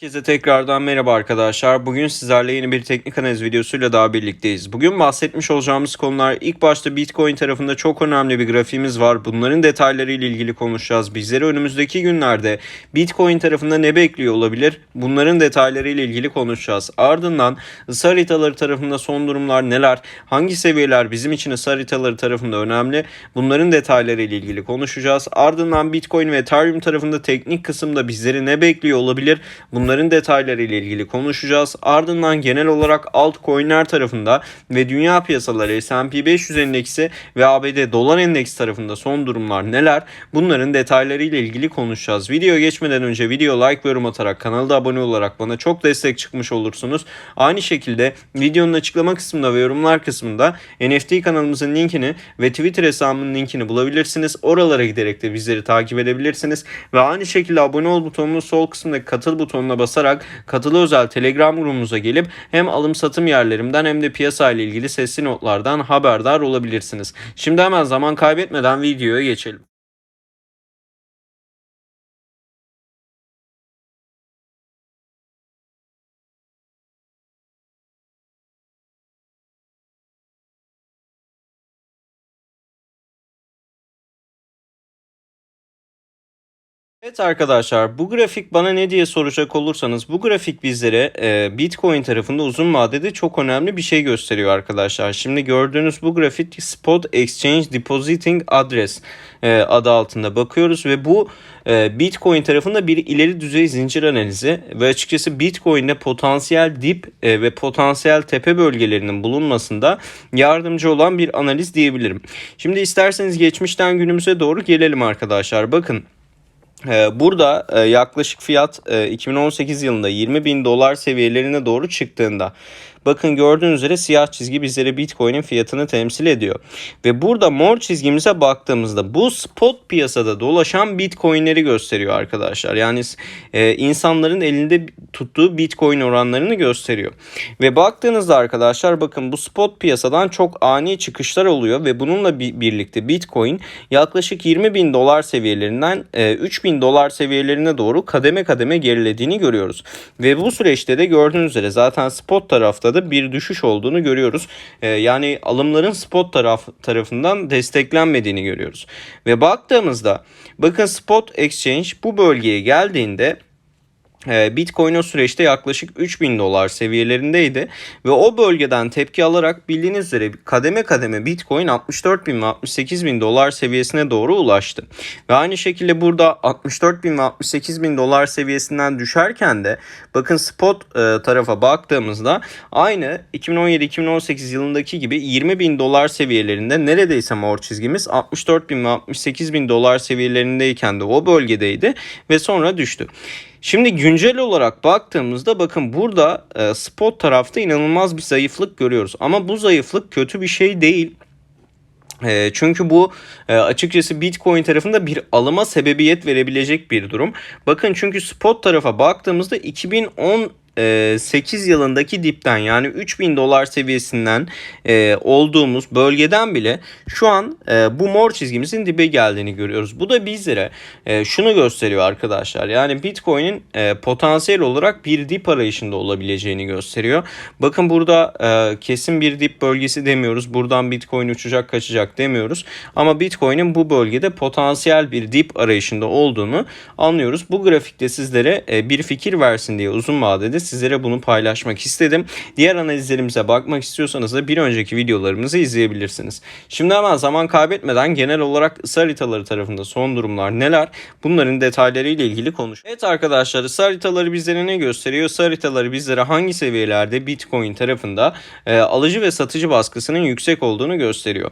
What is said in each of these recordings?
Herkese tekrardan merhaba arkadaşlar. Bugün sizlerle yeni bir teknik analiz videosuyla daha birlikteyiz. Bugün bahsetmiş olacağımız konular ilk başta Bitcoin tarafında çok önemli bir grafiğimiz var. Bunların detayları ile ilgili konuşacağız. Bizleri önümüzdeki günlerde Bitcoin tarafında ne bekliyor olabilir? Bunların detayları ile ilgili konuşacağız. Ardından ısı haritaları tarafında son durumlar neler? Hangi seviyeler bizim için ısı haritaları tarafında önemli? Bunların detayları ile ilgili konuşacağız. Ardından Bitcoin ve Ethereum tarafında teknik kısımda bizleri ne bekliyor olabilir? Bunların detayları ile ilgili konuşacağız. Ardından genel olarak altcoin'ler tarafında ve dünya piyasaları S&P 500 endeksi ve ABD dolar endeksi tarafında son durumlar neler? Bunların detayları ile ilgili konuşacağız. Video geçmeden önce video like ve yorum atarak kanalda abone olarak bana çok destek çıkmış olursunuz. Aynı şekilde videonun açıklama kısmında ve yorumlar kısmında NFT kanalımızın linkini ve Twitter hesabımın linkini bulabilirsiniz. Oralara giderek de bizleri takip edebilirsiniz. Ve aynı şekilde abone ol butonunun sol kısmındaki katıl butonuna basarak katılı özel Telegram grubumuza gelip hem alım satım yerlerimden hem de piyasa ile ilgili sesli notlardan haberdar olabilirsiniz. Şimdi hemen zaman kaybetmeden videoya geçelim. Evet arkadaşlar bu grafik bana ne diye soracak olursanız bu grafik bizlere e, Bitcoin tarafında uzun vadede çok önemli bir şey gösteriyor arkadaşlar. Şimdi gördüğünüz bu grafik Spot Exchange Depositing Address e, adı altında bakıyoruz ve bu e, Bitcoin tarafında bir ileri düzey zincir analizi ve açıkçası Bitcoin'de potansiyel dip e, ve potansiyel tepe bölgelerinin bulunmasında yardımcı olan bir analiz diyebilirim. Şimdi isterseniz geçmişten günümüze doğru gelelim arkadaşlar. Bakın Burada e, yaklaşık fiyat e, 2018 yılında 20 bin dolar seviyelerine doğru çıktığında bakın gördüğünüz üzere siyah çizgi bizlere Bitcoin'in fiyatını temsil ediyor. Ve burada mor çizgimize baktığımızda bu spot piyasada dolaşan Bitcoin'leri gösteriyor arkadaşlar. Yani e, insanların elinde tuttuğu Bitcoin oranlarını gösteriyor. Ve baktığınızda arkadaşlar bakın bu spot piyasadan çok ani çıkışlar oluyor ve bununla bir, birlikte Bitcoin yaklaşık 20 bin dolar seviyelerinden e, 3 bin dolar seviyelerine doğru kademe kademe gerilediğini görüyoruz. Ve bu süreçte de gördüğünüz üzere zaten spot tarafta da bir düşüş olduğunu görüyoruz. E, yani alımların spot taraf tarafından desteklenmediğini görüyoruz. Ve baktığımızda bakın spot exchange bu bölgeye geldiğinde Bitcoin o süreçte yaklaşık 3000 dolar seviyelerindeydi ve o bölgeden tepki alarak bildiğiniz üzere kademe kademe Bitcoin 64 bin ve 68 bin dolar seviyesine doğru ulaştı. Ve aynı şekilde burada 64 bin ve 68 bin dolar seviyesinden düşerken de bakın spot e, tarafa baktığımızda aynı 2017-2018 yılındaki gibi 20 bin dolar seviyelerinde neredeyse mor çizgimiz 64 bin ve 68 bin dolar seviyelerindeyken de o bölgedeydi ve sonra düştü. Şimdi güncel olarak baktığımızda bakın burada e, spot tarafta inanılmaz bir zayıflık görüyoruz. Ama bu zayıflık kötü bir şey değil. E, çünkü bu e, açıkçası Bitcoin tarafında bir alıma sebebiyet verebilecek bir durum. Bakın çünkü spot tarafa baktığımızda 2010 8 yılındaki dipten yani 3000 dolar seviyesinden e, olduğumuz bölgeden bile şu an e, bu mor çizgimizin dibe geldiğini görüyoruz. Bu da bizlere e, şunu gösteriyor arkadaşlar. Yani Bitcoin'in e, potansiyel olarak bir dip arayışında olabileceğini gösteriyor. Bakın burada e, kesin bir dip bölgesi demiyoruz. Buradan Bitcoin uçacak kaçacak demiyoruz. Ama Bitcoin'in bu bölgede potansiyel bir dip arayışında olduğunu anlıyoruz. Bu grafikte sizlere e, bir fikir versin diye uzun vadede sizlere bunu paylaşmak istedim. Diğer analizlerimize bakmak istiyorsanız da bir önceki videolarımızı izleyebilirsiniz. Şimdi hemen zaman kaybetmeden genel olarak ısı haritaları tarafında son durumlar neler? Bunların detayları ile ilgili konuş. Evet arkadaşlar ısı haritaları bizlere ne gösteriyor? Isı haritaları bizlere hangi seviyelerde Bitcoin tarafında e, alıcı ve satıcı baskısının yüksek olduğunu gösteriyor.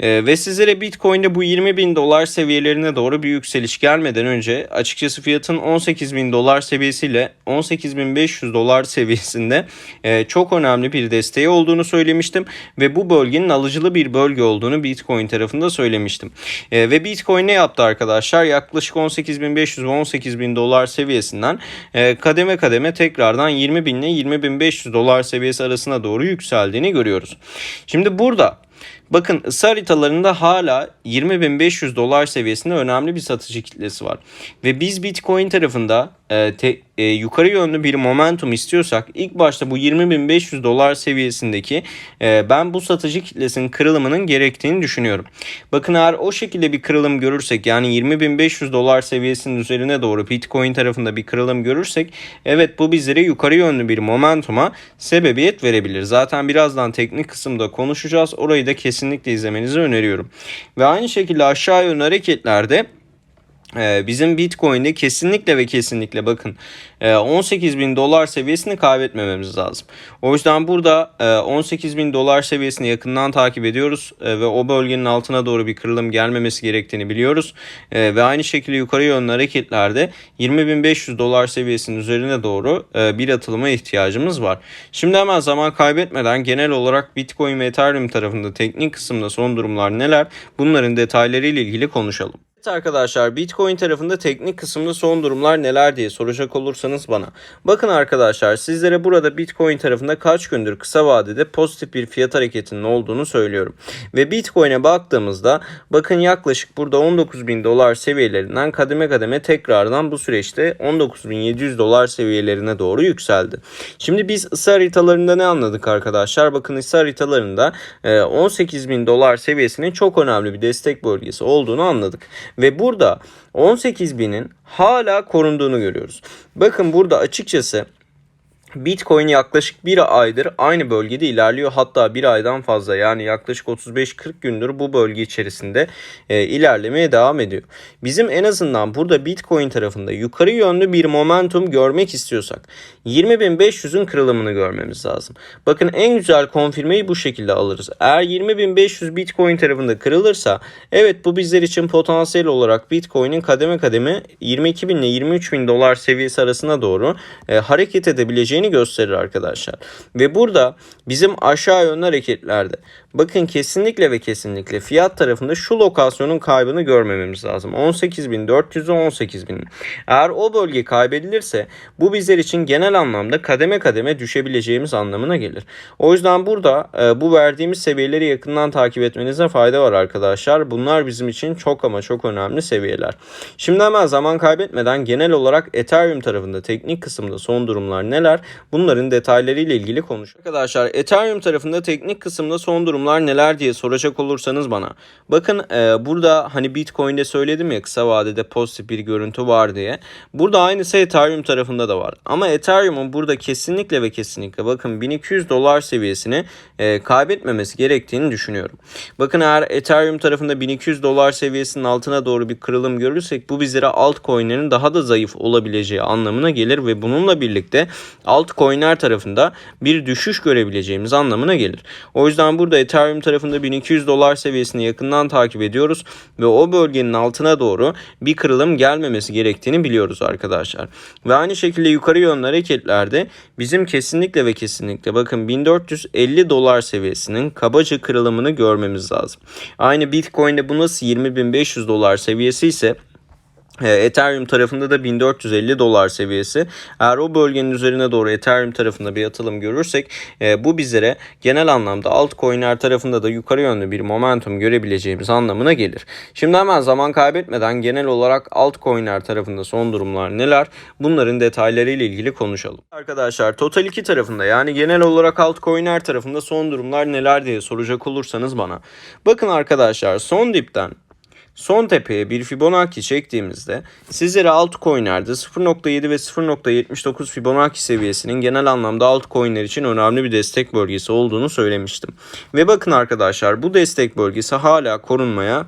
E, ve sizlere Bitcoin'de bu 20 bin dolar seviyelerine doğru bir yükseliş gelmeden önce açıkçası fiyatın 18 bin dolar seviyesiyle 18.500 1500 dolar seviyesinde e, çok önemli bir desteği olduğunu söylemiştim ve bu bölgenin alıcılı bir bölge olduğunu Bitcoin tarafında söylemiştim. E, ve Bitcoin ne yaptı arkadaşlar? Yaklaşık 18.500 ve 18.000 dolar seviyesinden e, kademe kademe tekrardan 20.000 ile 20.500 dolar seviyesi arasına doğru yükseldiğini görüyoruz. Şimdi burada Bakın ısı haritalarında hala 20.500 dolar seviyesinde önemli bir satıcı kitlesi var. Ve biz Bitcoin tarafında e, te, e, yukarı yönlü bir momentum istiyorsak ilk başta bu 20.500 dolar seviyesindeki e, ben bu satıcı kitlesinin kırılımının gerektiğini düşünüyorum. Bakın eğer o şekilde bir kırılım görürsek yani 20.500 dolar seviyesinin üzerine doğru Bitcoin tarafında bir kırılım görürsek evet bu bizlere yukarı yönlü bir momentuma sebebiyet verebilir. Zaten birazdan teknik kısımda konuşacağız. Orayı da kesinlikle izlemenizi öneriyorum. Ve aynı şekilde aşağı yönlü hareketlerde bizim Bitcoin'de kesinlikle ve kesinlikle bakın 18 e, bin dolar seviyesini kaybetmememiz lazım. O yüzden burada 18 e, bin dolar seviyesini yakından takip ediyoruz e, ve o bölgenin altına doğru bir kırılım gelmemesi gerektiğini biliyoruz. Ve aynı şekilde yukarı yönlü hareketlerde 20.500 dolar seviyesinin üzerine doğru bir atılıma ihtiyacımız var. Şimdi hemen zaman kaybetmeden genel olarak Bitcoin ve Ethereum tarafında teknik kısımda son durumlar neler bunların detaylarıyla ilgili konuşalım. Arkadaşlar Bitcoin tarafında teknik kısımda son durumlar neler diye soracak olursanız bana. Bakın arkadaşlar sizlere burada Bitcoin tarafında kaç gündür kısa vadede pozitif bir fiyat hareketinin olduğunu söylüyorum. Ve Bitcoin'e baktığımızda bakın yaklaşık burada 19 bin dolar seviyelerinden kademe kademe tekrardan bu süreçte 19.700 dolar seviyelerine doğru yükseldi. Şimdi biz ısı haritalarında ne anladık arkadaşlar? Bakın ısı haritalarında 18 e, bin dolar seviyesinin çok önemli bir destek bölgesi olduğunu anladık. Ve burada 18.000'in hala korunduğunu görüyoruz. Bakın burada açıkçası Bitcoin yaklaşık bir aydır aynı bölgede ilerliyor. Hatta bir aydan fazla yani yaklaşık 35-40 gündür bu bölge içerisinde e, ilerlemeye devam ediyor. Bizim en azından burada Bitcoin tarafında yukarı yönlü bir momentum görmek istiyorsak 20.500'ün kırılımını görmemiz lazım. Bakın en güzel konfirmeyi bu şekilde alırız. Eğer 20.500 Bitcoin tarafında kırılırsa evet bu bizler için potansiyel olarak Bitcoin'in kademe kademe 22.000 ile 23.000 dolar seviyesi arasına doğru e, hareket edebileceği olabileceğini gösterir arkadaşlar. Ve burada bizim aşağı yönlü hareketlerde bakın kesinlikle ve kesinlikle fiyat tarafında şu lokasyonun kaybını görmememiz lazım. 18.400'ü 18.000. Eğer o bölge kaybedilirse bu bizler için genel anlamda kademe kademe düşebileceğimiz anlamına gelir. O yüzden burada e, bu verdiğimiz seviyeleri yakından takip etmenize fayda var arkadaşlar. Bunlar bizim için çok ama çok önemli seviyeler. Şimdi hemen zaman kaybetmeden genel olarak Ethereum tarafında teknik kısımda son durumlar neler? Bunların detaylarıyla ilgili konuşalım. Arkadaşlar Ethereum tarafında teknik kısımda son durumlar neler diye soracak olursanız bana. Bakın e, burada hani Bitcoin'de söyledim ya kısa vadede pozitif bir görüntü var diye. Burada aynısı Ethereum tarafında da var. Ama Ethereum'un burada kesinlikle ve kesinlikle bakın 1200 dolar seviyesini e, kaybetmemesi gerektiğini düşünüyorum. Bakın eğer Ethereum tarafında 1200 dolar seviyesinin altına doğru bir kırılım görürsek bu bizlere altcoin'lerin daha da zayıf olabileceği anlamına gelir ve bununla birlikte altcoin'ler tarafında bir düşüş görebileceğimiz anlamına gelir. O yüzden burada Ethereum tarafında 1200 dolar seviyesini yakından takip ediyoruz ve o bölgenin altına doğru bir kırılım gelmemesi gerektiğini biliyoruz arkadaşlar. Ve aynı şekilde yukarı yönlü hareketlerde bizim kesinlikle ve kesinlikle bakın 1450 dolar seviyesinin kabaca kırılımını görmemiz lazım. Aynı Bitcoin'de bu nasıl 20.500 dolar seviyesi ise Ethereum tarafında da 1450 dolar seviyesi. Eğer o bölgenin üzerine doğru Ethereum tarafında bir atılım görürsek e, bu bizlere genel anlamda altcoin'ler tarafında da yukarı yönlü bir momentum görebileceğimiz anlamına gelir. Şimdi hemen zaman kaybetmeden genel olarak altcoin'ler tarafında son durumlar neler? Bunların detaylarıyla ilgili konuşalım. Arkadaşlar Total 2 tarafında yani genel olarak altcoin'ler tarafında son durumlar neler diye soracak olursanız bana. Bakın arkadaşlar son dipten Son tepeye bir Fibonacci çektiğimizde sizlere altcoin'lerde 0.7 ve 0.79 Fibonacci seviyesinin genel anlamda altcoin'ler için önemli bir destek bölgesi olduğunu söylemiştim. Ve bakın arkadaşlar bu destek bölgesi hala korunmaya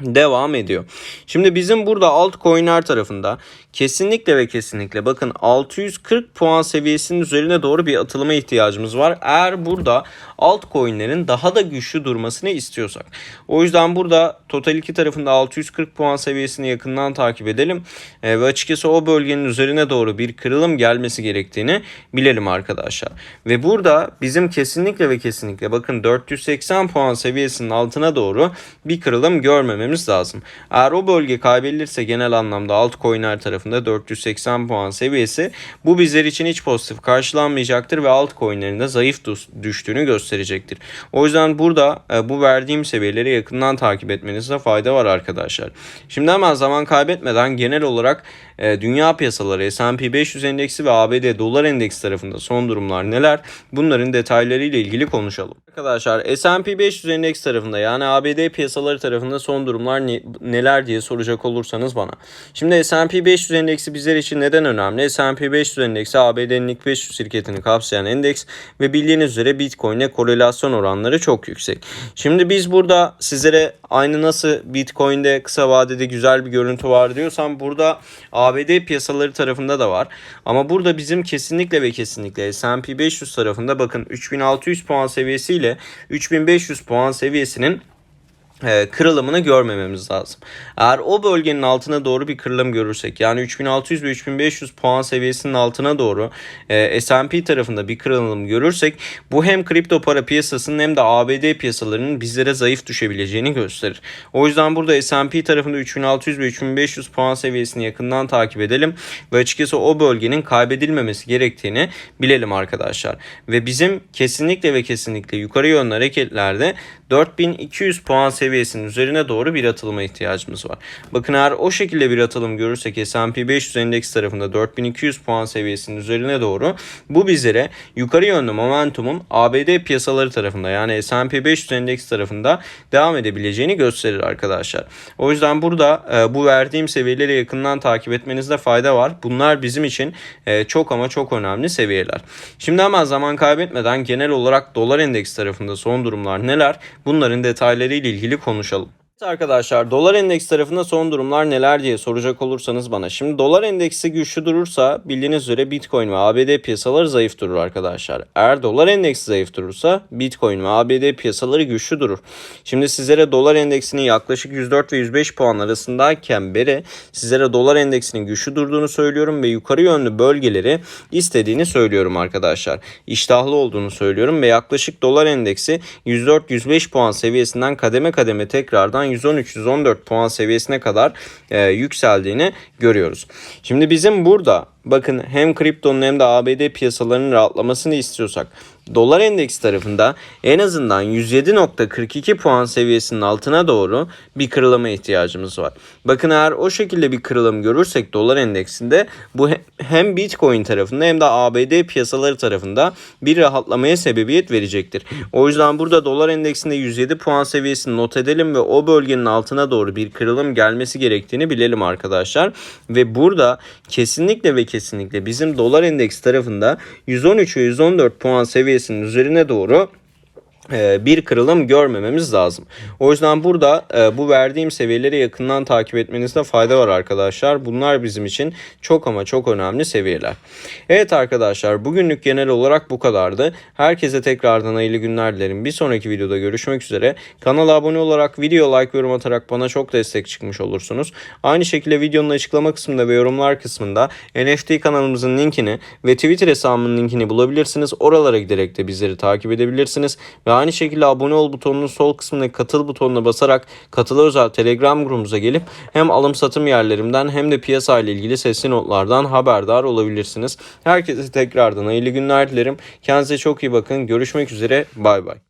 devam ediyor. Şimdi bizim burada altcoin'ler tarafında kesinlikle ve kesinlikle bakın 640 puan seviyesinin üzerine doğru bir atılıma ihtiyacımız var. Eğer burada altcoin'lerin daha da güçlü durmasını istiyorsak. O yüzden burada Total 2 tarafında 640 puan seviyesini yakından takip edelim. E, ve açıkçası o bölgenin üzerine doğru bir kırılım gelmesi gerektiğini bilelim arkadaşlar. Ve burada bizim kesinlikle ve kesinlikle bakın 480 puan seviyesinin altına doğru bir kırılım görmememiz lazım. Eğer o bölge kaybedilirse genel anlamda altcoin'ler tarafında tarafında 480 puan seviyesi. Bu bizler için hiç pozitif karşılanmayacaktır ve altcoin'lerin de zayıf düştüğünü gösterecektir. O yüzden burada e, bu verdiğim seviyeleri yakından takip etmenizde fayda var arkadaşlar. Şimdi hemen zaman kaybetmeden genel olarak e, dünya piyasaları S&P 500 endeksi ve ABD dolar endeksi tarafında son durumlar neler? Bunların detaylarıyla ilgili konuşalım. Arkadaşlar S&P 500 endeks tarafında yani ABD piyasaları tarafında son durumlar ne- neler diye soracak olursanız bana. Şimdi S&P 500 endeksi bizler için neden önemli? S&P 500 endeksi ABD'nin ilk 500 şirketini kapsayan endeks ve bildiğiniz üzere Bitcoin ile korelasyon oranları çok yüksek. Şimdi biz burada sizlere aynı nasıl Bitcoin'de kısa vadede güzel bir görüntü var diyorsam burada piyasaları tarafında da var. Ama burada bizim kesinlikle ve kesinlikle S&P 500 tarafında bakın 3600 puan seviyesiyle 3500 puan seviyesinin kırılımını görmememiz lazım. Eğer o bölgenin altına doğru bir kırılım görürsek yani 3600 ve 3500 puan seviyesinin altına doğru e, S&P tarafında bir kırılım görürsek bu hem kripto para piyasasının hem de ABD piyasalarının bizlere zayıf düşebileceğini gösterir. O yüzden burada S&P tarafında 3600 ve 3500 puan seviyesini yakından takip edelim ve açıkçası o bölgenin kaybedilmemesi gerektiğini bilelim arkadaşlar. Ve bizim kesinlikle ve kesinlikle yukarı yönlü hareketlerde 4200 puan seviyesinin üzerine doğru bir atılıma ihtiyacımız var. Bakın eğer o şekilde bir atılım görürsek S&P 500 endeks tarafında 4200 puan seviyesinin üzerine doğru bu bizlere yukarı yönlü momentumun ABD piyasaları tarafında yani S&P 500 endeks tarafında devam edebileceğini gösterir arkadaşlar. O yüzden burada e, bu verdiğim seviyeleri yakından takip etmenizde fayda var. Bunlar bizim için e, çok ama çok önemli seviyeler. Şimdi hemen zaman kaybetmeden genel olarak dolar endeks tarafında son durumlar neler? Bunların detaylarıyla ilgili konuşalım. Arkadaşlar dolar endeks tarafında son durumlar neler diye soracak olursanız bana. Şimdi dolar endeksi güçlü durursa bildiğiniz üzere Bitcoin ve ABD piyasaları zayıf durur arkadaşlar. Eğer dolar endeksi zayıf durursa Bitcoin ve ABD piyasaları güçlü durur. Şimdi sizlere dolar endeksinin yaklaşık 104 ve 105 puan arasındayken beri sizlere dolar endeksinin güçlü durduğunu söylüyorum ve yukarı yönlü bölgeleri istediğini söylüyorum arkadaşlar. İştahlı olduğunu söylüyorum ve yaklaşık dolar endeksi 104-105 puan seviyesinden kademe kademe tekrardan 113-114 puan seviyesine kadar e, yükseldiğini görüyoruz. Şimdi bizim burada bakın hem kriptonun hem de ABD piyasalarının rahatlamasını istiyorsak dolar endeks tarafında en azından 107.42 puan seviyesinin altına doğru bir kırılıma ihtiyacımız var. Bakın eğer o şekilde bir kırılım görürsek dolar endeksinde bu he- hem Bitcoin tarafında hem de ABD piyasaları tarafında bir rahatlamaya sebebiyet verecektir. O yüzden burada dolar endeksinde 107 puan seviyesini not edelim ve o bölgenin altına doğru bir kırılım gelmesi gerektiğini bilelim arkadaşlar. Ve burada kesinlikle ve kesinlikle. Bizim dolar endeks tarafında 113 ve 114 puan seviyesinin üzerine doğru bir kırılım görmememiz lazım. O yüzden burada e, bu verdiğim seviyeleri yakından takip etmenizde fayda var arkadaşlar. Bunlar bizim için çok ama çok önemli seviyeler. Evet arkadaşlar bugünlük genel olarak bu kadardı. Herkese tekrardan hayırlı günler dilerim. Bir sonraki videoda görüşmek üzere. Kanala abone olarak, video like yorum atarak bana çok destek çıkmış olursunuz. Aynı şekilde videonun açıklama kısmında ve yorumlar kısmında NFT kanalımızın linkini ve Twitter hesabımın linkini bulabilirsiniz. Oralara giderek de bizleri takip edebilirsiniz. Ve aynı şekilde abone ol butonunun sol kısmındaki katıl butonuna basarak katıla özel Telegram grubumuza gelip hem alım satım yerlerimden hem de piyasa ile ilgili sesli notlardan haberdar olabilirsiniz. Herkese tekrardan hayırlı günler dilerim. Kendinize çok iyi bakın. Görüşmek üzere. Bay bay.